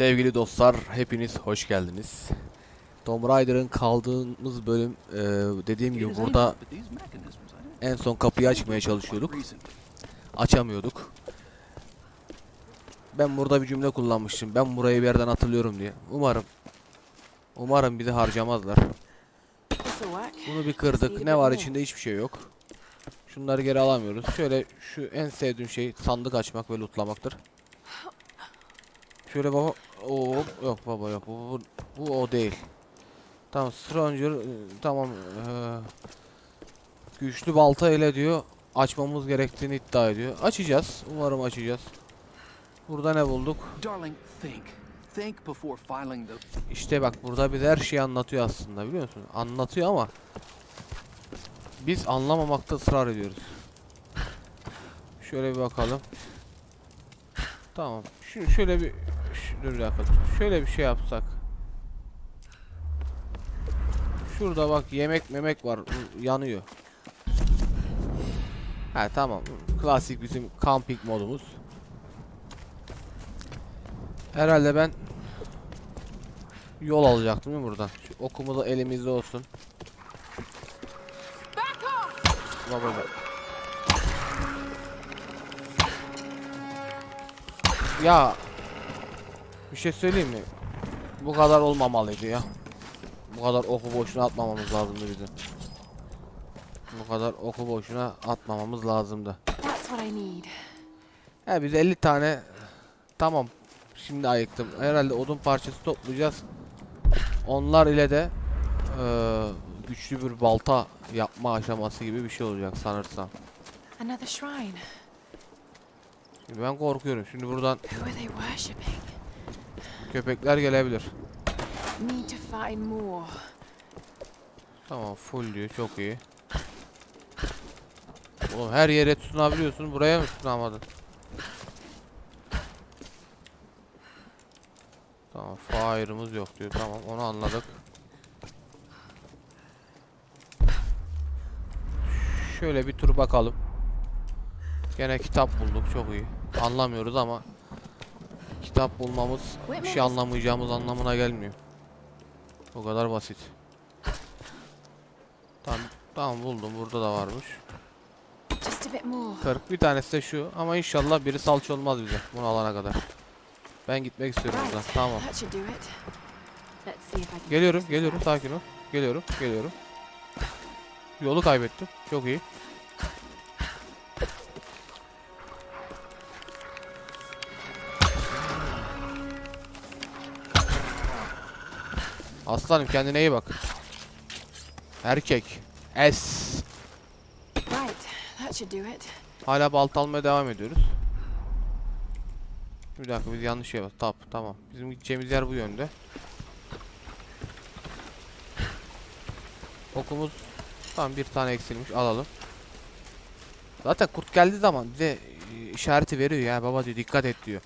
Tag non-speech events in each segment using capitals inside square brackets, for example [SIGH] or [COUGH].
Sevgili dostlar, hepiniz hoş geldiniz. Tomb Raider'ın kaldığımız bölüm, e, dediğim gibi burada en son kapıyı açmaya çalışıyorduk. Açamıyorduk. Ben burada bir cümle kullanmıştım. Ben burayı bir yerden hatırlıyorum diye. Umarım, umarım bizi harcamazlar. Bunu bir kırdık. Ne var içinde hiçbir şey yok. Şunları geri alamıyoruz. Şöyle şu en sevdiğim şey sandık açmak ve lootlamaktır. Şöyle baba o yok baba yok bu, bu, bu o değil. Tamam Stranger e, tamam eee, güçlü balta ile diyor açmamız gerektiğini iddia ediyor. Açacağız. Umarım açacağız. Burada ne bulduk? İşte bak burada bir her şeyi anlatıyor aslında biliyor musun? Anlatıyor ama biz anlamamakta ısrar ediyoruz. Şöyle bir bakalım. Tamam. Şu şöyle bir dur dakika. Şöyle bir şey yapsak. Şurada bak yemek memek var. Yanıyor. Ha tamam. Klasik bizim camping modumuz. Herhalde ben yol alacaktım değil mi buradan? Şu okumu da elimizde olsun. Baba bak. Ya bir şey söyleyeyim mi? Bu kadar olmamalıydı ya. Bu kadar oku boşuna atmamamız lazımdı bizim. Bu kadar oku boşuna atmamamız lazımdı. He biz 50 tane tamam. Şimdi ayıktım. Herhalde odun parçası toplayacağız. Onlar ile de eee, güçlü bir balta yapma aşaması gibi bir şey olacak sanırsam. Ben korkuyorum. Şimdi buradan Who are they worshipping? Köpekler gelebilir. Tamam full diyor. Çok iyi. Oğlum her yere tutunabiliyorsun. Buraya mı tutunamadın? Tamam fire'ımız yok diyor. Tamam onu anladık. Şöyle bir tur bakalım. Gene kitap bulduk. Çok iyi. Anlamıyoruz ama kitap bulmamız bir şey anlamayacağımız anlamına gelmiyor. O kadar basit. Tamam, tamam buldum. Burada da varmış. Just a bit more. 40 bir tanesi de şu ama inşallah biri salça olmaz bize bunu alana kadar. Ben gitmek istiyorum buradan. Tamam. Geliyorum, geliyorum. Sakin ol. Geliyorum, geliyorum. Yolu kaybettim. Çok iyi. Aslanım kendine iyi bak. Erkek. İt. Hala balta almaya devam ediyoruz. Bir dakika biz yanlış şey Tap tamam. Bizim gideceğimiz yer bu yönde. Okumuz tam bir tane eksilmiş alalım. Zaten kurt geldiği zaman bize e, işareti veriyor ya baba diyor dikkat et diyor.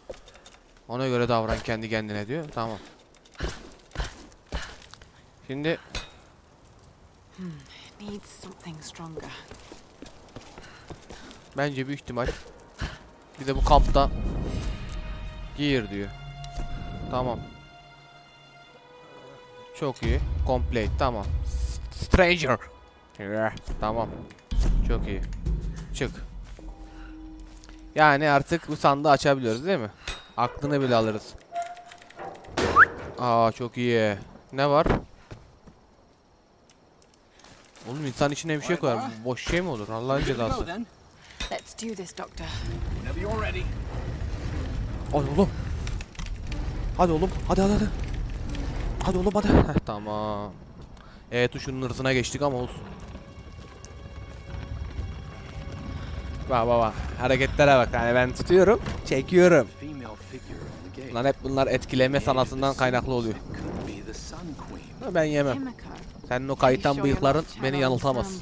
Ona göre davran kendi kendine diyor. Tamam. Şimdi. Bence büyük ihtimal bize bu kampta gear diyor. Tamam. Çok iyi. Complete. Tamam. Stranger. Tamam. Çok iyi. Çık. Yani artık bu sandığı açabiliyoruz değil mi? Aklını bile alırız. Aa çok iyi. Ne var? Oğlum insan içine bir şey koyar. Bu Boş şey mi olur? Allah'ın cezası. Let's do this, Doctor. Whenever you're ready. Hadi oğlum. Hadi oğlum. Hadi hadi hadi. Hadi oğlum hadi. Heh, tamam. E tuşunun hırsına geçtik ama olsun. Bak bak bak. Hareketlere bak. Yani ben tutuyorum. Çekiyorum. Lan hep bunlar etkileme sanatından kaynaklı oluyor. Ben yemem. Senin o kayıtan bıyıkların beni yanıltamaz.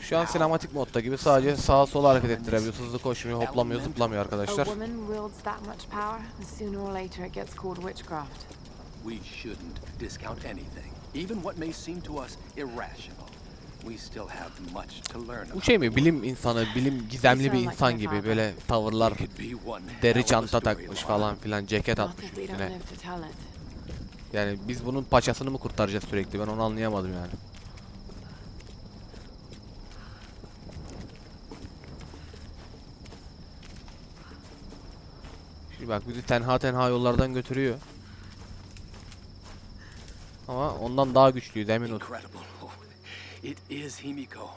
Şu an sinematik modda gibi sadece sağa sola hareket ettirebiliyoruz. Hızlı koşmuyor, hoplamıyor, zıplamıyor arkadaşlar. We shouldn't discount anything, even what may seem to us irrational. Bu şey mi? Bilim insanı, bilim gizemli bir insan gibi böyle tavırlar, deri çanta takmış falan filan, ceket atmış üstüne. Yani biz bunun paçasını mı kurtaracağız sürekli? Ben onu anlayamadım yani. Şimdi bak bizi tenha tenha yollardan götürüyor. Ama ondan daha güçlüyüz emin ol. Oh, It is Himiko.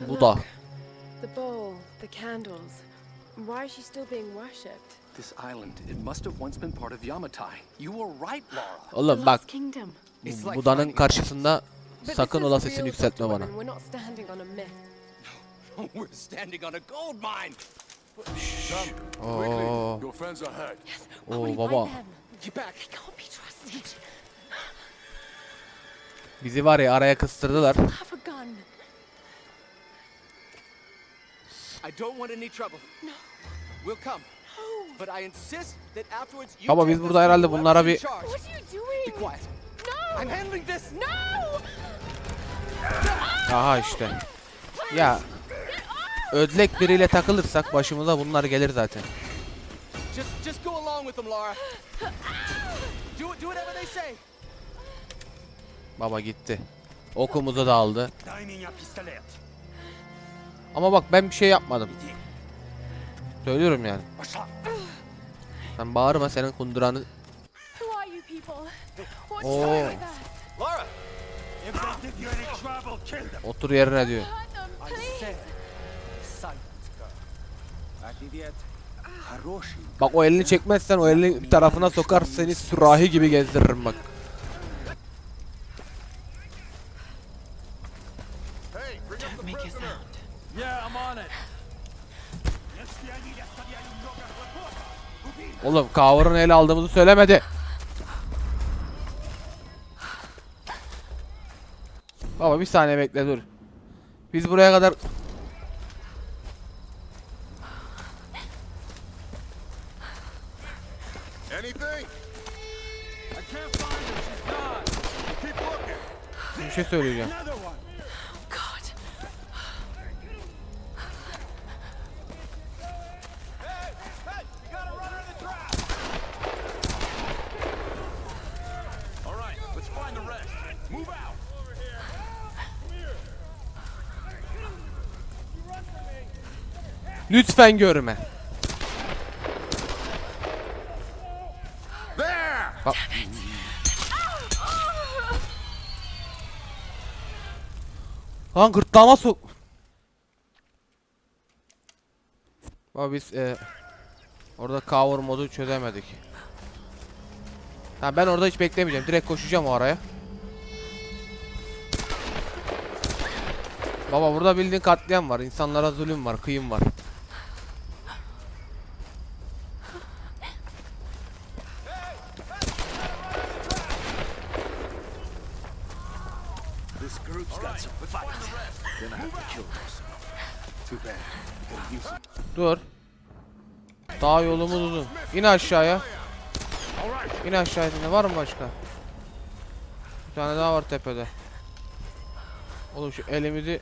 Bu da. The bowl, the candles. Why is she still being worshipped? This island, it must have once been part of Yamatai. You were right, Laura. Oğlum bak Lost Kingdom. It's bu like Buda'nın karşısında But sakın ola sesini real, yükseltme bana. We're not standing on a myth. [LAUGHS] We're standing on a gold mine. Oo, Your friends are hurt. oo baba. Get back. Can't be trusted. Bizi var ya araya kıstırdılar. Have a gun. I don't want any trouble. No. We'll come. But I insist that afterwards you Baba take biz burada herhalde bunlara bir! Aha işte. Ya ödlek biriyle takılırsak başımıza bunlar gelir zaten. Just just go along with them, Laura. [GASPS] Do do whatever they say. Baba gitti. Okumuzu da aldı. Ama bak ben bir şey yapmadım. Söylüyorum yani. Sen bağırma senin kunduranı. Them. Otur yerine diyor. Bak o elini çekmezsen o elini bir tarafına sokar seni sürahi gibi gezdiririm bak. Don't the make a prisoner. sound. Yeah, I'm on it. Oğlum cover'ın ele aldığımızı söylemedi. Baba bir saniye bekle dur. Biz buraya kadar Anything? I can't find her. She's gone. Keep looking. bir şey söyleyeceğim. Another one. God. Hey, you got a runner in the trap. All right, let's find the rest. Move out. Over here. Lütfen görme. Bak. Lan gırtlağıma sok. Baba biz e, orada cover modu çözemedik. Ha ben orada hiç beklemeyeceğim. Direkt koşacağım o araya. Baba burada bildiğin katliam var. İnsanlara zulüm var, kıyım var. This group's got some fight. Gonna have to kill them. Too bad. Gotta use them. Dur. Dağ yolumuz uzun. İn aşağıya. İn aşağıya dinle. Var mı başka? Bir tane daha var tepede. Oğlum şu elimizi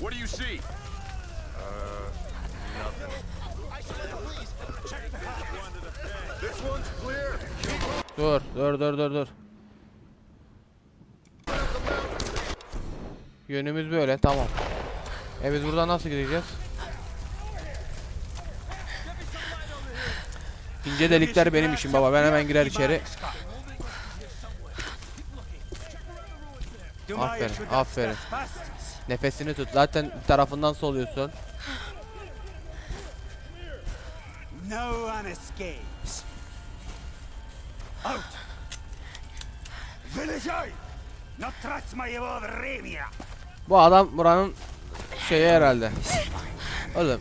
What do you see? This one's clear. dur dur dur dur dur. Yönümüz böyle tamam. E biz buradan nasıl gideceğiz? İnce delikler benim işim baba. Ben hemen girer içeri. Aferin, aferin. Nefesini tut. Zaten tarafından soluyorsun. Out! Not trust my Remia! Bu adam buranın şeyi herhalde. Oğlum.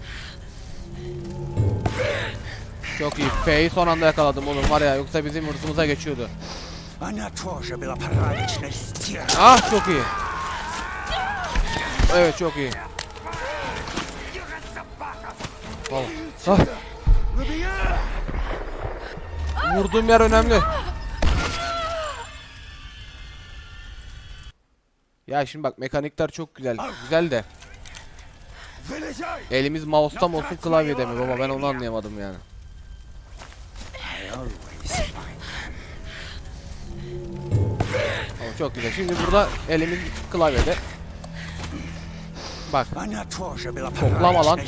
Çok iyi. F'yi son anda yakaladım oğlum var ya. Yoksa bizim hırsımıza geçiyordu. Ah çok iyi. Evet çok iyi. Vallahi. Ah. Vurduğum yer önemli. Ya şimdi bak mekanikler çok güzel. Güzel de. Elimiz mouse'ta mı olsun klavyede mi baba ben onu anlayamadım yani. Oh, çok güzel. Şimdi burada elimiz klavyede. Bak. Koklama lan.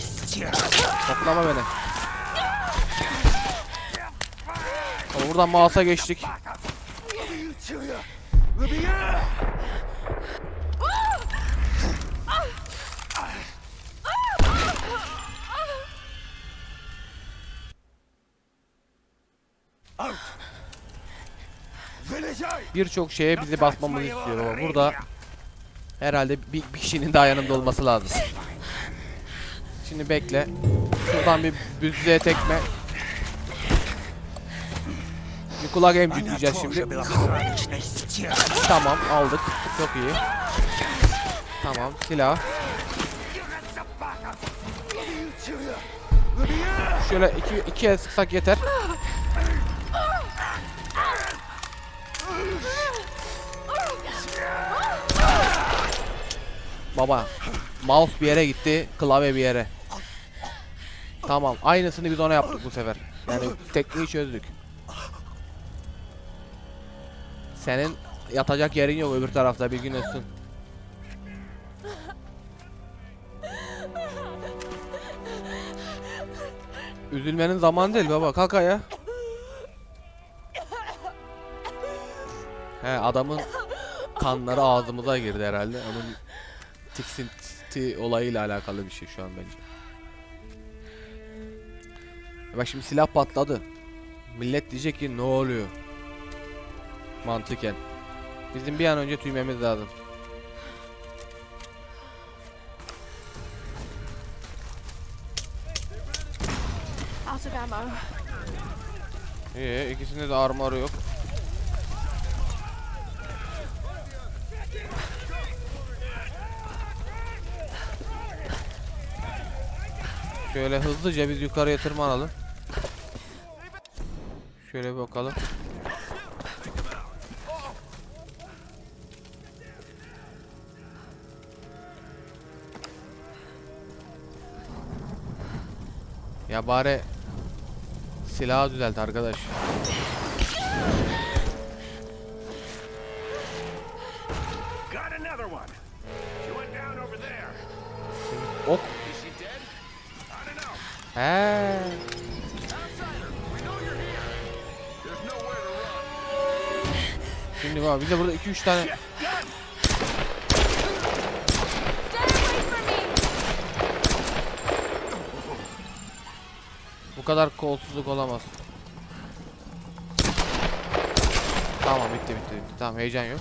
Koklama beni. Oh, buradan mouse'a geçtik. birçok şeye bizi basmamızı istiyor ama burada herhalde bir, bir kişinin daha yanımda olması lazım. Şimdi bekle. Şuradan bir büzüğe tekme. Bir kulak emcikleyeceğiz şimdi. Tamam aldık. Çok iyi. Tamam silah. Şöyle iki, iki el sıksak yeter. Baba mouse bir yere gitti, klavye bir yere. Tamam, aynısını biz ona yaptık bu sefer. Yani tekniği çözdük. Senin yatacak yerin yok öbür tarafta bir gün olsun. Üzülmenin zamanı değil baba kalk ayağa. He adamın kanları ağzımıza girdi herhalde. Onun tiksinti olayıyla alakalı bir şey şu an bence. Bak şimdi silah patladı. Millet diyecek ki ne oluyor? Mantıken. Bizim bir an önce tüymemiz lazım. Out of ammo. İyi ikisinde de armor yok. Şöyle hızlıca biz yukarıya tırmanalım. Şöyle bir bakalım. Ya bari silahı düzelt arkadaş. Run. Şimdi bak bir de burada 2-3 tane bu kadar kolsuzluk olamaz. Tamam bitti bitti bitti. Tamam heyecan yok.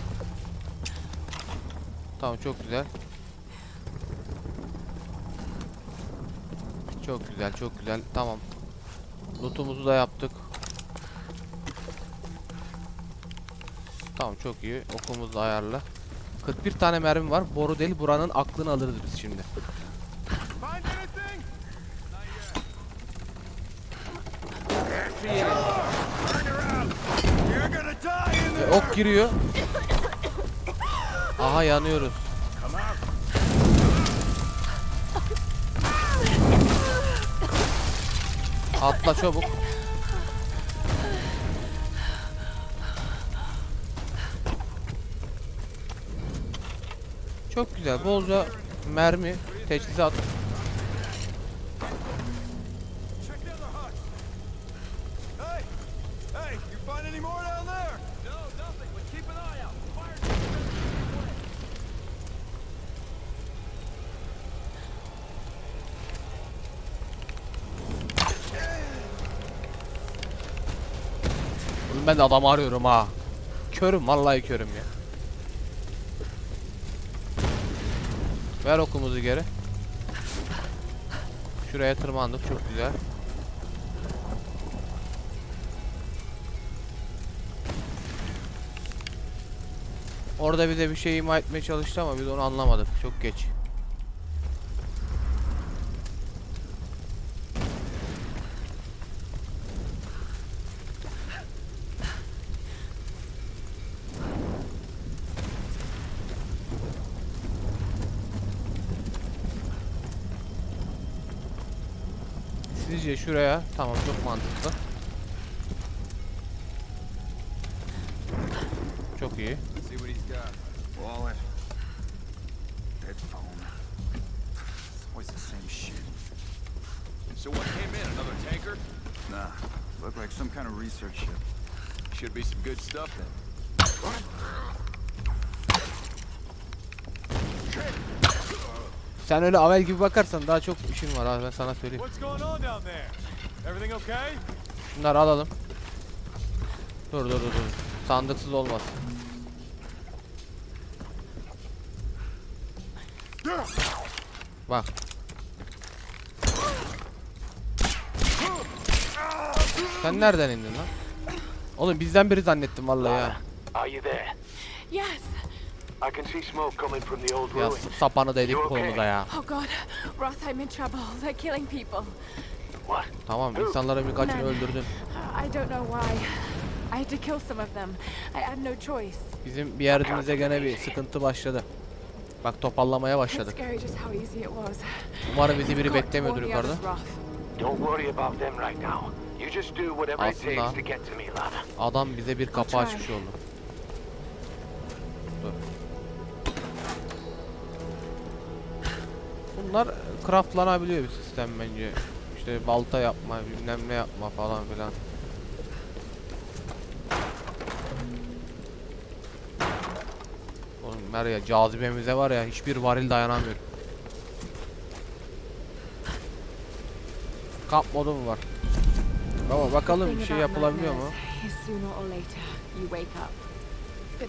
Tamam çok güzel. Çok güzel çok güzel. Tamam. Lootumuzu da yaptık. Tamam çok iyi. Okumuz da ayarlı. 41 tane mermi var. Boru değil buranın aklını alırız biz şimdi. There! ok giriyor. Aha yanıyoruz. Atla çabuk. Çok güzel. Bolca mermi, teçhizat. De adam arıyorum ha. Körüm vallahi körüm ya. Ver okumuzu geri. Şuraya tırmandık çok güzel. Orada bize bir şey ima etmeye çalıştı ama biz onu anlamadık. Çok geç. Şuraya tamam çok mantıklı. Çok iyi. So what came in? Another tanker? Nah, looked like some kind of research ship. Should be some good stuff then. Sen öyle avel gibi bakarsan daha çok işin var abi ben sana söyleyeyim. Şunları alalım. Dur dur dur dur. Sandıksız olmaz. Bak. Sen nereden indin lan? Oğlum bizden biri zannettim vallahi ya. Are you there? Yes. I can see smoke coming from the old Ya ruin. sapanı okay? kolumuza ya. Oh God, Roth, I'm in trouble. They're killing people. What? Tamam insanların birkaçını öldürdün. I don't know why. I had to kill some of them. I had no choice. Bizim bir yerimize gene bir sıkıntı başladı. Bak topallamaya It's başladık. scary just how easy it was. Umarım bizi biri God beklemiyordur the yukarıda. others, Roth. Don't worry about them right now. You just do whatever it Aslında- takes to get to me, Lana. Adam bize bir kapı açmış oldu. Bunlar craftlanabiliyor bir sistem bence. İşte balta yapma, bilmem ne yapma falan filan. Oğlum var ya cazibemize var ya hiçbir varil dayanamıyor. Kamp modu mu var? Baba bakalım bir şey yapılabiliyor mu?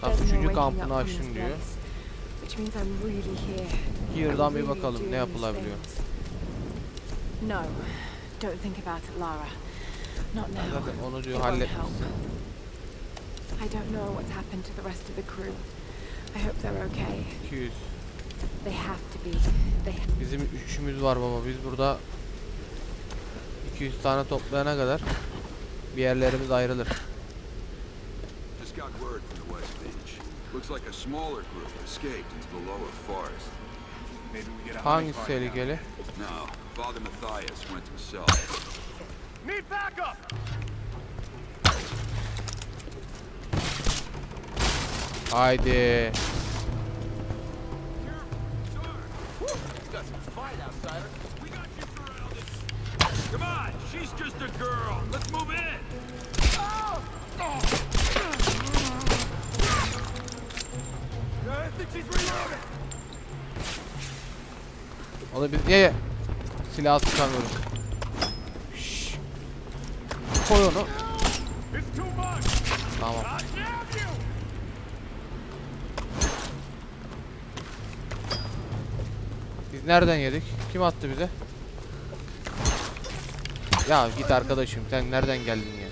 no üçüncü kampını açtım diyor. Which means I'm really here. Here'dan bir bakalım ne yapılabiliyor. No, don't think about it, Lara. Not now. Zaten onu diyor won't hallet. help. I don't know what's happened to the rest of the crew. I hope they're okay. 200. They have to be. They Bizim üçümüz var baba. Biz burada 200 tane toplayana kadar bir yerlerimiz ayrılır. Looks like a smaller group escaped into the lower forest. Maybe we get a Hangisi honey party tehlikeli? Now, Father Matthias went himself. Need backup! Haydi. Got some fight, outsider. We got you surrounded. Come on, she's just a girl. Let's move in. O da biz niye silah sıkamıyoruz? Şşş. Koy onu. Tamam. Biz nereden yedik? Kim attı bize? Ya git arkadaşım sen nereden geldin ya?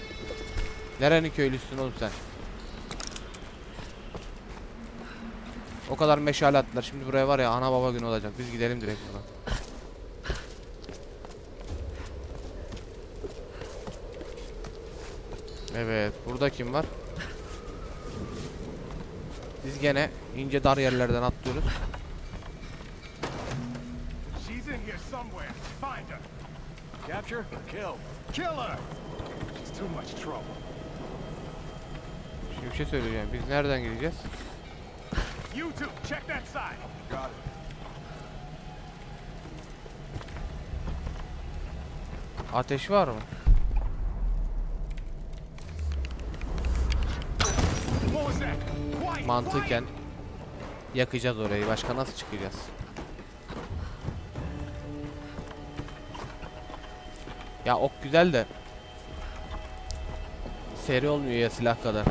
Nerenin köylüsün oğlum sen? O kadar meşale attılar. Şimdi buraya var ya ana baba günü olacak. Biz gidelim direkt buradan. Evet, burada kim var? Biz gene ince dar yerlerden atlıyoruz. She's in here somewhere. Find her. Capture or kill? Kill her. She's too much trouble. Şimdi bir şey söyleyeceğim. Biz nereden gideceğiz? You two, check that side. Got it. Ateş var mı? What was that? Quiet. Mantıken yakacağız orayı. Başka nasıl çıkacağız? Ya ok güzel de seri olmuyor ya silah kadar.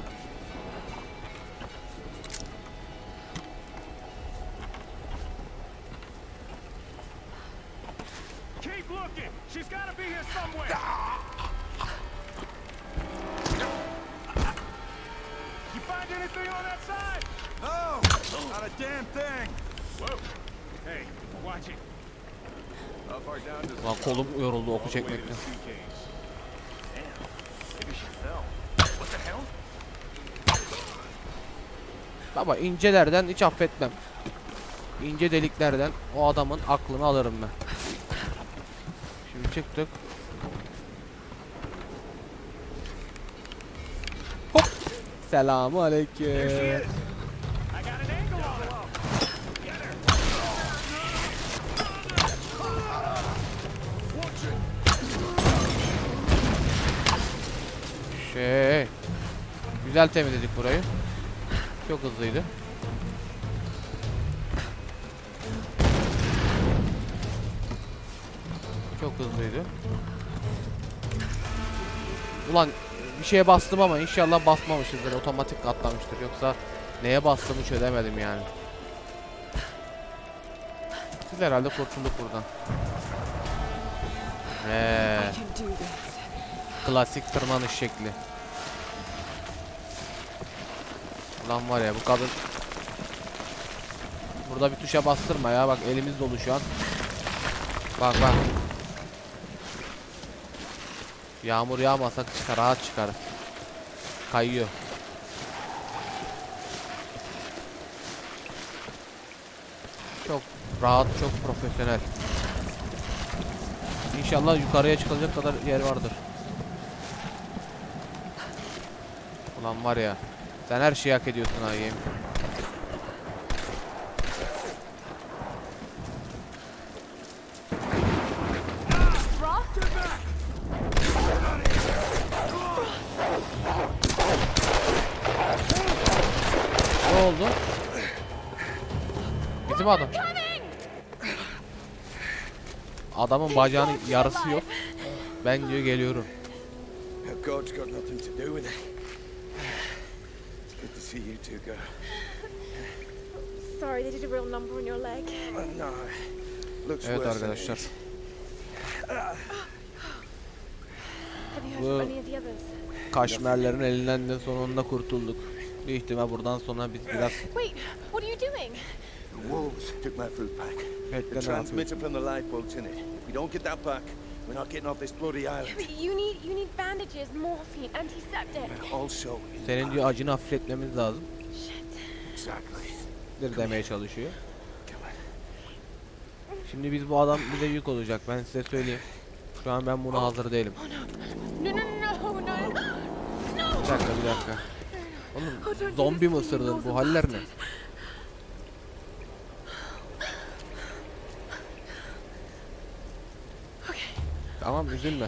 Keep looking. She's got to be here somewhere. Find anything on that side? No! Not a damn thing! Whoa. Hey, watch it. How far down does Lan kolum yoruldu oku çekmekten. the suitcase? Damn. Maybe she fell. What the hell? Baba incelerden hiç affetmem. İnce deliklerden o adamın aklını alırım ben. Şimdi çıktık. Selamu aleyküm. Şey. Güzel temizledik burayı. Çok hızlıydı. Çok hızlıydı. Ulan bir şeye bastım ama inşallah basmamışızdır. Otomatik atlamıştır. Yoksa neye bastığımı çözemedim yani. Biz herhalde kurtulduk buradan. This. klasik tırmanış şekli. Ulan var ya bu kadın Burada bir tuşa bastırma ya bak elimiz dolu şu an. Bak bak. Yağmur yağmasa çıkar rahat çıkar. Kayıyor. Çok rahat, çok profesyonel. İnşallah yukarıya çıkılacak kadar yer vardır. Ulan var ya. Sen her şeyi hak ediyorsun ha yeğenim. Ne oldu? Bizim adam. Adamın bacağının yarısı yok. Ben diyor geliyorum. God's got nothing to do with it. It's good to see you two, girl. Sorry, they did a real number on your leg. No, looks Evet arkadaşlar. others? Kaşmerlerin elinden de sonunda kurtulduk. Bir ihtimal buradan sonra biz biraz Wait, what are you doing? The wolves took my food pack. The transmitter from the lifeboat's in it. If we don't get that back, we're not getting off this bloody island. You need you need bandages, morphine, antiseptic. Also, in Senin diyor acını hafifletmemiz lazım. exactly. Bir demeye çalışıyor. Şimdi biz bu adam bize yük olacak ben size söyleyeyim. Şu an ben buna hazır değilim. No, no, no, no, no. Bir dakika bir dakika. Oğlum Oh, zombi me, ısırdın bu haller ne? Tamam üzülme.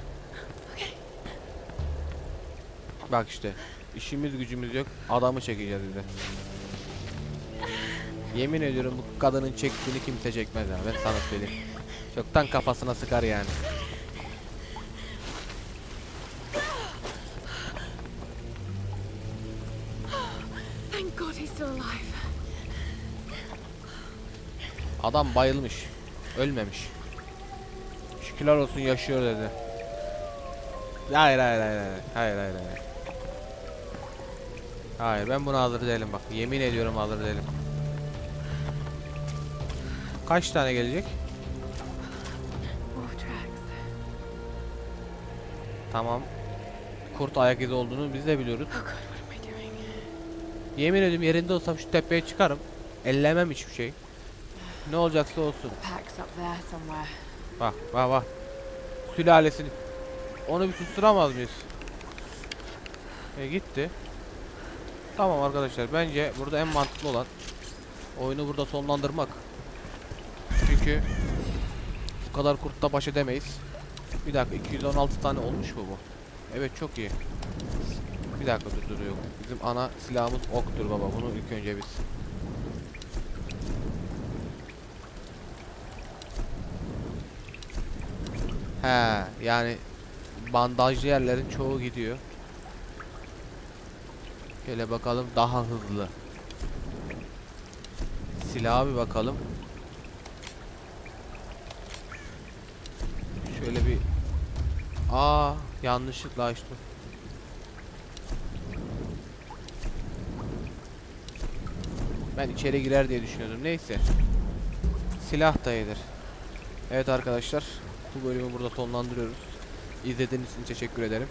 Bak işte işimiz gücümüz yok adamı çekeceğiz bir de. Yemin ediyorum bu kadının çektiğini kimse çekmez ha ben sana söyleyeyim. Çoktan kafasına sıkar yani. Adam bayılmış. Ölmemiş. Şükürler olsun yaşıyor dedi. Hayır hayır hayır hayır. Hayır hayır hayır. Hayır ben buna hazır değilim bak. Yemin ediyorum hazır değilim. Kaç tane gelecek? Tamam. Kurt ayak izi olduğunu biz de biliyoruz. Yemin ediyorum yerinde olsam şu tepeye çıkarım. Ellemem hiçbir şey. Ne olacaksa olsun. Bak bak bak. Sülalesini. Onu bir susturamaz mıyız? E gitti. Tamam arkadaşlar bence burada en mantıklı olan oyunu burada sonlandırmak. Çünkü bu kadar kurtla baş edemeyiz. Bir dakika 216 tane olmuş mu bu? Evet çok iyi. Bir dakika dur dur yok. Bizim ana silahımız oktur baba. Bunu ilk önce biz. He yani bandajlı yerlerin çoğu gidiyor. Şöyle bakalım daha hızlı. Silaha bir bakalım. Şöyle bir Aa yanlışlıkla açtım. Ben içeri girer diye düşünüyordum. Neyse. Silah da iyidir. Evet arkadaşlar. Bu bölümü burada sonlandırıyoruz. İzlediğiniz için teşekkür ederim.